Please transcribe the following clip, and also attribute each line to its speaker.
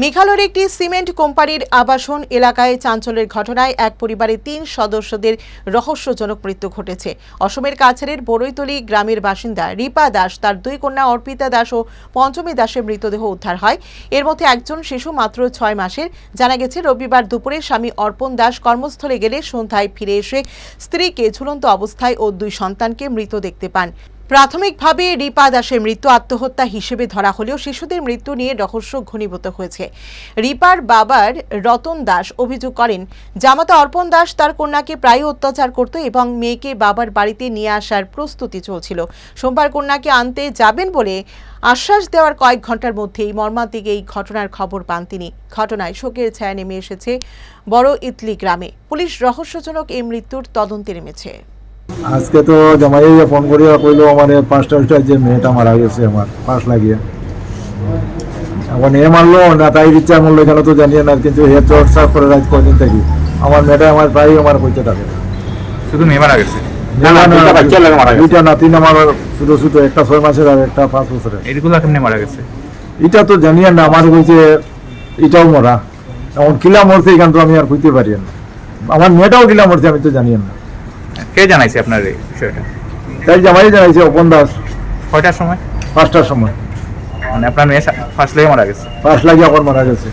Speaker 1: মেঘালয়ের একটি সিমেন্ট কোম্পানির আবাসন এলাকায় চাঞ্চল্যের ঘটনায় এক পরিবারের তিন সদস্যদের রহস্যজনক মৃত্যু ঘটেছে। অসমের কাছাড়ের বড়ইতলি গ্রামের বাসিন্দা রিপা দাস, তার দুই কন্যা অর্পিতা দাস ও পঞ্চমী দাসের মৃতদেহ উদ্ধার হয়। এর মধ্যে একজন শিশু, মাত্র ছয় মাসের। জানা গেছে, রবিবার দুপুরে স্বামী অর্পণ দাস কর্মস্থলে গেলে সন্ধ্যায় ফিরে এসে স্ত্রীকে ঝুলন্ত অবস্থায় ও দুই সন্তানকে মৃত দেখতে পান। প্রাথমিকভাবে রিপা দাসের মৃত্যু, আত্মহত্যা হিসেবে ধরা হলেও শিশুদের মৃত্যু নিয়ে রহস্য ঘনীভূত হয়েছে। রিপার বাবার রতন দাস অভিযোগ করেন, জামাতা অর্পণ দাস তার কন্যাকে প্রায় অত্যাচার করত এবং মেয়েকে বাবার বাড়িতে নিয়ে আসার প্রস্তুতি চলছিল। সোমবার কন্যাকে আনতে যাবেন বলে আশ্বাস দেওয়ার কয়েক ঘণ্টার মধ্যেই মর্মান্তিক এই ঘটনার খবর পান তিনি। ঘটনায় শোকের ছায়া নেমে এসেছে বড় ইতলি গ্রামে। পুলিশ রহস্যজনক এই মৃত্যুর তদন্তে নেমেছে।
Speaker 2: আজকে তো জামাই ফোন করিয়া কইলো আমার পাঁচটা উঠটায় যে মেয়েটা মারা গেছে আমার পাশ লাগিয়ে। এখন এ মারলো না তাই ইচ্ছা মূল্য কেন তো জানিয়ে না কিন্তু হে চর্চা করে রাজ কদিন থাকি। আমার মেয়েটা আমার প্রায় আমার কইতে থাকে।
Speaker 3: শুধু মেয়ে মারা গেছে?
Speaker 2: না, না,
Speaker 3: দুইটা
Speaker 2: না,
Speaker 3: বাচ্চা লাগে মারা গেছে।
Speaker 2: দুইটা নাতিন আমার শুধু শুধু একটা ছয় মাসের আর একটা পাঁচ বছরের।
Speaker 3: কেমনি মারা গেছে?
Speaker 2: এটা তো জানিয়ে না আমার কইছে এটাও মরা। এখন কিলা মরছে এখান তো আমি আর কইতে পারি না। আমার মেয়েটাও কিলা মরছে আমি তো জানিয়ে না।
Speaker 3: কে জানাইছে আপনার এই বিষয়টা?
Speaker 2: তাই জামাই জানাইছে অপন দাস।
Speaker 3: কয়টার সময়?
Speaker 2: পাঁচটার সময়।
Speaker 3: মানে আপনার মেয়ে ফার্স্ট লেগে মারা গেছে।
Speaker 2: ফার্স্ট লেগে এখন মারা গেছে।